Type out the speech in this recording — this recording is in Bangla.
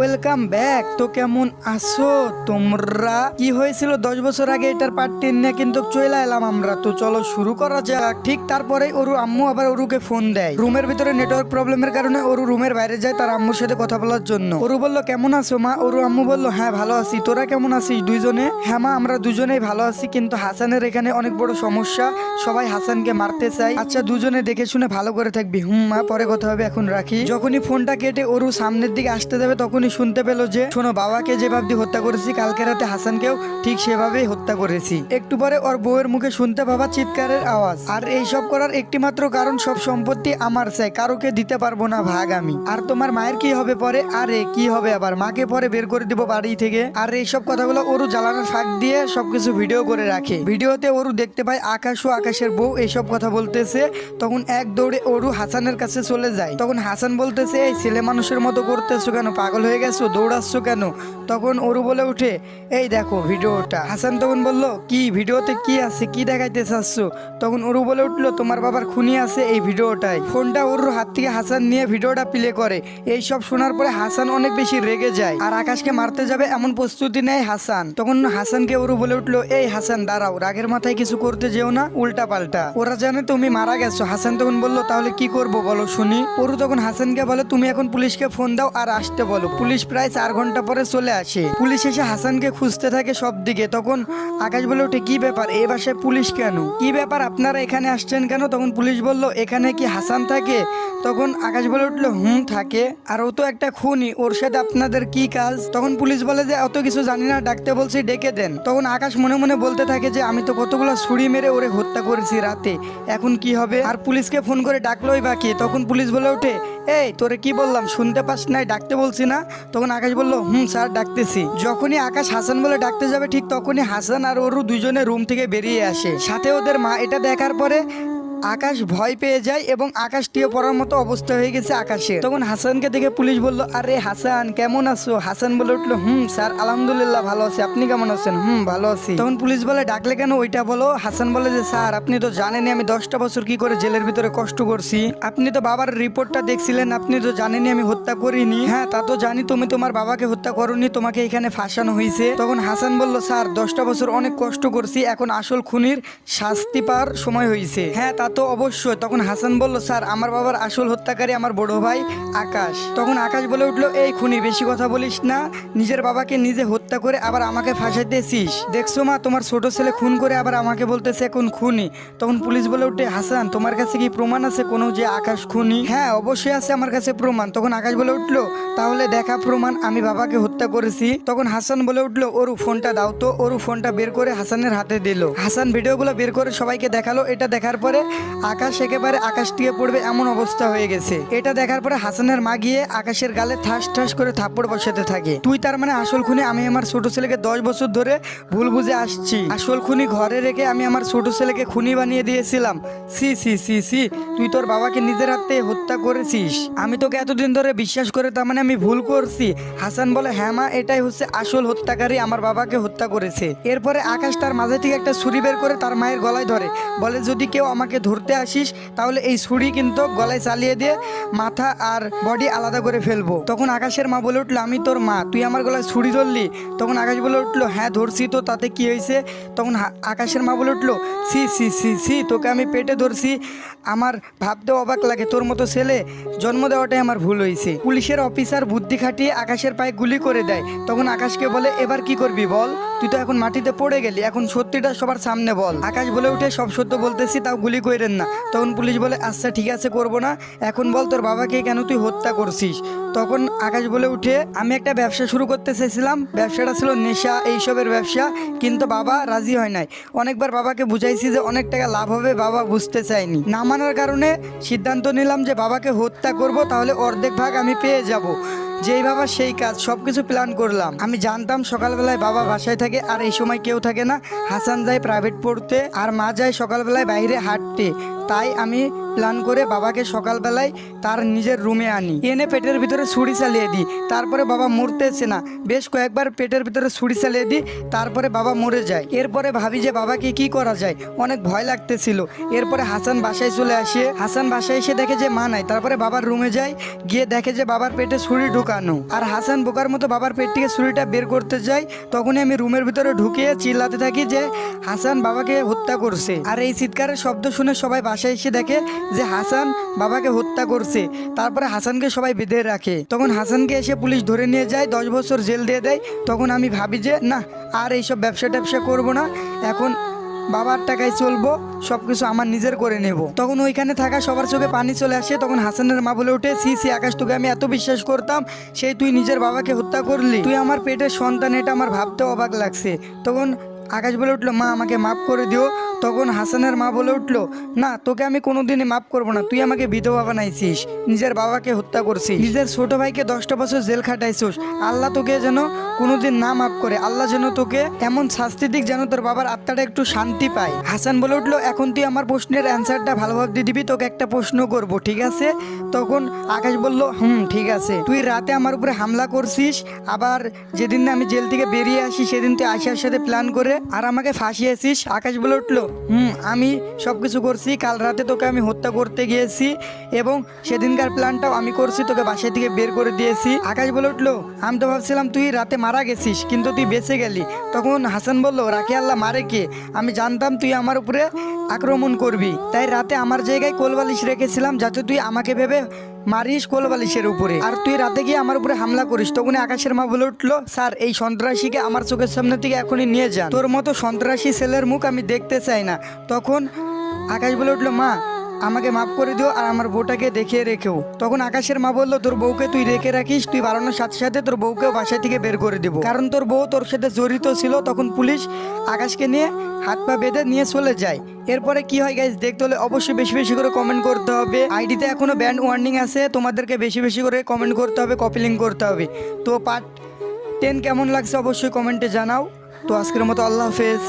ওয়েলকাম ব্যাক তো কেমন আছো তোমরা? কি হয়েছিল? দশ বছর আগে এটার পার্ট টেন নিয়ে কিন্তু চলে এলাম আমরা। তো চলো শুরু করা যাক। ঠিক তারপরে ওরু আম্মু আবার ওরুকে ফোন দেয়। রুমের ভিতরে নেটওয়ার্ক প্রবলেমের কারণে ওরু রুমের বাইরে যায় তার আম্মুর সাথে কথা বলার জন্য। ওরু বলল, কেমন আছো মা? ওরু আম্মু বলল হ্যাঁ ভালো আছি। তোরা কেমন আছিস দুইজনে? হ্যাঁ মা, আমরা দুজনেই ভালো আছি, কিন্তু হাসানের এখানে অনেক বড় সমস্যা। সবাই হাসানকে মারতে চাই আচ্ছা দুজনে দেখে শুনে ভালো করে থাকবি। হুম মা, পরে কথা হবে, এখন রাখি। যখনই ফোনটা কেটে ওরু সামনের দিকে আসতে যাবে, তখনই শুনতে পেল যে, শোনো, বাবাকে যেভাবে হত্যা করেছি, কালকে রাতে হাসানকেও ঠিক সেভাবেই হত্যা করেছি। একটু পরে ওর বউয়ের মুখে শুনতে পাবা চিৎকারের আওয়াজ। আর এই সব করার একটি মাত্র কারণ, সব সম্পত্তি আমার চাই, কারোকে দিতে পারব না ভাগ আমি। আর তোমার মায়ের কি হবে পরে? আরে, কি হবে আবার? মাকে পরে বের করে দিব বাড়ি থেকে। আর এইসব কথাগুলো ওরু জ্বালানোর ফাঁক দিয়ে সবকিছু ভিডিও করে রাখে। ভিডিওতে ওরু দেখতে পায় আকাশ ও আকাশের বউ এইসব কথা বলতেছে। তখন এক দৌড়ে ওরু হাসানের কাছে চলে যায়। তখন হাসান বলতেছে, এই ছেলে মানুষের মতো করতেছো কেন? পাগল হয়ে গেছো, দৌড়াচ্ছ কেন? তখন ওরু বলে উঠে, এই দেখো ভিডিওটা। হাসান তখন বলল, কি, ভিডিওতে কি আছে? কি দেখাইতে চাচ্ছ? তখন ওরু বলে উঠল, তোমার বাবার খুনি আছে এই ভিডিওটায়। ফোনটা ওরুর হাত থেকে হাসান নিয়ে ভিডিওটা প্লে করে। এই সব শোনার পরে হাসান অনেক বেশি রেগে যায় আর আকাশকে মারতে যাবে এমন প্রস্তুতি নেয় হাসান। তখন হাসানকে ওরু বলে উঠল, এই হাসান, দাঁড়াও, রাগের মাথায় কিছু করতে যেও না উল্টা পাল্টা ওরা জানে তুমি মারা গেছো। হাসান তখন বলল, তাহলে কি করব বলো শুনি? ওরু তখন হাসানকে বলে, তুমি এখন পুলিশকে ফোন দাও আর আসতে বলো। পুলিশ প্রায় চার ঘণ্টা পরে চলে আসে। পুলিশ এসে হাসানকে খুঁজতে থাকে সব দিকে তখন আকাশ বলে ওঠে, কি ব্যাপার? এই বাসায় পুলিশ কেন? কি ব্যাপার? আপনারা এখানে আসছেন কেন? তখন পুলিশ বলল, এখানে কি হাসান থাকে? তখন আকাশ বলে উঠল, হুম, থাকে। আর ও তো একটা খুনি। ওর সাথে আপনাদের কি কাজ? তখন পুলিশ বলে যে, অত কিছু জানি না। ডাকতে বলছি, ডেকে দেন। তখন আকাশ মনে মনে বলতে থাকে যে, আমি তো কতগুলো ছুরি মেরে ওরে হত্যা করেছি রাতে। এখন কি হবে? আর পুলিশকে ফোন করে ডাকলোই বাকি? তখন পুলিশ বলে ওঠে এই, তোরে কি বললাম? শুনতে পাস নাই, ডাকতে বলছি না? তখন আকাশ বলল, হুম, স্যার, ডাকতেছি। যখনই আকাশ হাসান বলে ডাকতে যাবে, ঠিক তখনই হাসান আর ওরু দুজনে রুম থেকে বেরিয়ে আসে। সাথে ওদের মা, এটা দেখার পরে আকাশ ভয় পেয়ে যায় এবং আকাশ টিয়ে পড়ার মতো অবস্থা হয়ে গেছে আকাশে। তখন হাসানকে দেখে পুলিশ বলল, আরে হাসান, কেমন আছো? হাসান বলে উঠল, হুম, স্যার, আলহামদুলিল্লাহ, ভালো আছি। আপনি কেমন আছেন? হুম, ভালো আছি। তখন পুলিশ বলে, ডাকলে কেন ওইটা বলো? হাসান বলে যে, স্যার, আপনি তো জানেনই আমি দশটা বছর কি করে জেলের ভিতরে কষ্ট করছি। আপনি তো বাবার রিপোর্টটা দেখছিলেন, আপনি তো জানেনই আমি হত্যা করিনি। হ্যাঁ তা তো জানি, তুমি তোমার বাবাকে হত্যা করনি, তোমাকে এখানে ফাঁসানো হয়েছে। তখন হাসান বলল, স্যার, দশটা বছর অনেক কষ্ট করছি, এখন আসল খুনির শাস্তি পাওয়ার সময় হয়েছে। হ্যাঁ তা তো অবশ্যই। তখন হাসান বলল, স্যার, আমার বাবার আসল হত্যাকারী আমার বড় ভাই আকাশ। তখন আকাশ বলে উঠল, এই খুনি, বেশি কথা বলিস না। নিজের বাবাকে নিজে হত্যা করে আবার আমাকে ফাঁসাইতেছিস দেখছ মা, তোমার ছোট ছেলে খুন করে আবার আমাকে বলতেছে এখন খুনি। তখন পুলিশ বলে উঠে, হাসান, তোমার কাছে কি প্রমাণ আছে কোনো যে আকাশ খুনি? হ্যাঁ অবশ্যই আছে, আমার কাছে প্রমাণ। তখন আকাশ বলে উঠল, তাহলে দেখা প্রমাণ, আমি বাবাকে হত্যা করেছি। তখন হাসান বলে উঠল ওরু ফোনটা দাও তো। ওরু ফোনটা বের করে হাসানের হাতে দিল। হাসান ভিডিওগুলো বের করে সবাইকে দেখাল। এটা দেখার পরে আকাশ একেবারে আকাশ টিয়ে পড়বে এমন অবস্থা হয়ে গেছে। এটা দেখার পরে হাসানের মা গিয়ে আকাশের গালে ঠাস ঠাস করে থাপ্পড় বসাতে থাকে। তুই তার মানে আসল খুনি? আমি আমার ছোট ছেলেকে দশ বছর ধরে ভুল বুঝে আসছি। আসল খুনি ঘরে রেখে আমি আমার ছোট ছেলেকে খুনি বানিয়ে দিয়েছিলাম। সি সি সি সি তুই তোর বাবাকে নিজের হাতে হত্যা করেছিস। আমি তোকে এতদিন ধরে বিশ্বাস করে তার মানে আমি ভুল করছি। হাসান বলে হ্যাঁ মা এটাই হচ্ছে আসল হত্যাকারী আমার বাবাকে হত্যা করেছে। এরপরে আকাশ তার মাঝে থেকে একটা ছুরি বের করে তার মায়ের গলায় ধরে। বলে, যদি কেউ আমাকে ধরতে আসিস, তাহলে এই ছুরি কিন্তু গলায় চালিয়ে দিয়ে মাথা আর বডি আলাদা করে ফেলব। তখন আকাশের মা বলে উঠল, আমি তোর মা, তুই আমার গলায় ছুরি ধরলি? তখন আকাশ বলে উঠল হ্যাঁ ধরছি তো, তাতে কি হয়েছে? তখন আকাশের মা বলে উঠল সি সি সি সি তোকে আমি পেটে ধরছি। আমার ভাবতে অবাক লাগে, তোর মতো ছেলে জন্ম দেওয়াটাই আমার ভুল হয়েছে। পুলিশের অফিসার বুদ্ধি খাটিয়ে আকাশের পায়ে গুলি করে দেয়। তখন আকাশকে বলে, এবার কি করবি বল? তুই তো এখন মাটিতে পড়ে গেলি, এখন সত্যিটা সবার সামনে বল। আকাশ বলে উঠে, সব সত্য বলতেছি, তাও গুলি করেন না। তখন পুলিশ বলে আচ্ছা ঠিক আছে, করব না। এখন বল তোর বাবাকে কেন তুই হত্যা করছিস? তখন আকাশ বলে উঠে, আমি একটা ব্যবসা শুরু করতে চেয়েছিলাম। ব্যবসাটা ছিল নেশা, এইসবের ব্যবসা, কিন্তু বাবা রাজি হয় নাই। অনেকবার বাবাকে বুঝাইছি যে অনেক টাকা লাভ হবে, বাবা বুঝতে চায়নি। না মানার কারণে সিদ্ধান্ত নিলাম যে বাবাকে হত্যা করব, তাহলে অর্ধেক ভাগ আমি পেয়ে যাব। যেই বাবা সেই কাজ সব কিছু প্ল্যান করলাম। আমি জানতাম সকালবেলায় বাবা বাসায় থাকে আর এই সময় কেউ থাকে না। হাসান যায় প্রাইভেট পড়তে আর মা যায় সকালবেলায় বাইরে হাঁটতে। তাই আমি প্ল্যান করে বাবাকে সকালবেলায় তার নিজের রুমে আনি। এনে পেটের ভিতরে ছুরি চালিয়ে দিই। তারপরে বাবা মরতেছে না, বেশ কয়েকবার পেটের ভিতরে ছুরি চালিয়ে দিই, তারপরে বাবা মরে যায়। এরপরে ভাবি যে বাবাকে কি করা যায়, অনেক ভয় লাগতেছিল। এরপরে হাসান বাসায় চলে আসে। হাসান বাসায় এসে দেখে যে মা নাই, তারপরে বাবার রুমে যায়, গিয়ে দেখে যে বাবার পেটে ছুরি ঢুকানো। আর হাসান বোকার মতো বাবার পেট থেকে ছুরিটা বের করতে যায়, তখনই আমি রুমের ভিতরে ঢুকিয়ে চিল্লাতে থাকি যে হাসান বাবাকে হত্যা করছে। আর এই চিৎকারের শব্দ শুনে সবাই বাসায় এসে দেখে যে হাসান বাবাকে হত্যা করছে, তারপরে হাসানকে সবাই বেঁধে রাখে। তখন হাসানকে এসে পুলিশ ধরে নিয়ে যায়, দশ বছর জেল দিয়ে দেয়। তখন আমি ভাবি যে, না, আর এইসব ব্যবসা ট্যাবসা করব না। এখন বাবার টাকায় চলবো, সবকিছু আমার নিজের করে নেব। তখন ওইখানে থাকা সবার চোখে পানি চলে আসে। তখন হাসানের মা বলে ওঠে সি সি আকাশ, তোকে আমি এত বিশ্বাস করতাম, সেই তুই নিজের বাবাকে হত্যা করলি। তুই আমার পেটের সন্তান, এটা আমার ভাবতে অবাক লাগছে। তখন আকাশ বলে উঠল, মা, আমাকে মাফ করে দিও তখন হাসানের মা বলে উঠল, না, তোকে আমি কোনোদিনই মাফ করব না। তুই আমাকে বিধবা বানাইছিস, নিজের বাবাকে হত্যা করছিস, নিজের ছোট ভাইকে দশটা বছর জেল খাটাইছিস। আল্লাহ তোকে যেন কোনোদিন না মাফ করে। আল্লাহ যেন তোকে এমন শাস্তি দিক যেন তোর বাবার আত্মাটা একটু শান্তি পায়। হাসান বলে উঠল, এখন তুই আমার প্রশ্নের অ্যান্সারটা ভালোভাবে দিয়ে দিবি, তোকে একটা প্রশ্ন করব, ঠিক আছে? তখন আকাশ বলল, হুম, ঠিক আছে। তুই রাতে আমার উপরে হামলা করছিস, আবার যেদিন আমি জেল থেকে বেরিয়ে আসি, সেদিন তুই আশার সাথে প্ল্যান করে আর আমাকে ফাঁসিয়েছিস। আকাশ বলে উঠল, হুম, আমি সব কিছু করছি, কাল রাতে তোকে আমি হত্যা করতে গিয়েছি এবং সেদিনকার প্ল্যানটাও আমি করছি, তোকে বাসা থেকে বের করে দিয়েছি। আকাশ বলে উঠল, আমি তো ভাবছিলাম তুই রাতে মারা গেছিস, কিন্তু তুই বেঁচে গেলি। তখন হাসান বলল, রাখি আল্লাহ, মারে কে? আমি জানতাম তুই আমার উপরে আক্রমণ করবি। তাই রাতে আমার জায়গায় কোলবালিশ রেখেছিলাম, যাতে তুই আমাকে ভেবে মারিস কোলবালিশের উপরে। আর তুই রাতে গিয়ে আমার উপরে হামলা করিস। তখন আকাশের মা বলে উঠল, স্যার, এই সন্ত্রাসীকে আমার চোখের সামনে থেকে এখনই নিয়ে যান। তোর মতো সন্ত্রাসী ছেলের মুখ আমি দেখতে চাই না। তখন আকাশ বলে উঠল, মা আমাকে মাফ করে দিও আর আমার বউটাকে দেখিয়ে রেখেও। তখন আকাশের মা বলল, তোর বউকে তুই রেখে রাখিস, তুই বাড়ানোর সাথে সাথে তোর বউকেও বাসা থেকে বের করে দেবো। কারণ তোর বউ তোর সাথে জড়িত ছিল, তখন পুলিশ আকাশকে নিয়ে হাত পা বেঁধে নিয়ে চলে যায়। এরপরে কি হয় গাইজ দেখতে হলে অবশ্যই বেশি বেশি করে কমেন্ট করতে হবে। আইডিতে এখনও ব্যান্ড ওয়ার্নিং আছে, তোমাদেরকে বেশি বেশি করে কমেন্ট করতে হবে কপি লিঙ্ক করতে হবে। তো পার্ট টেন কেমন লাগছে অবশ্যই কমেন্টে জানাও। তো আজকের মতো আল্লাহ হাফেজ।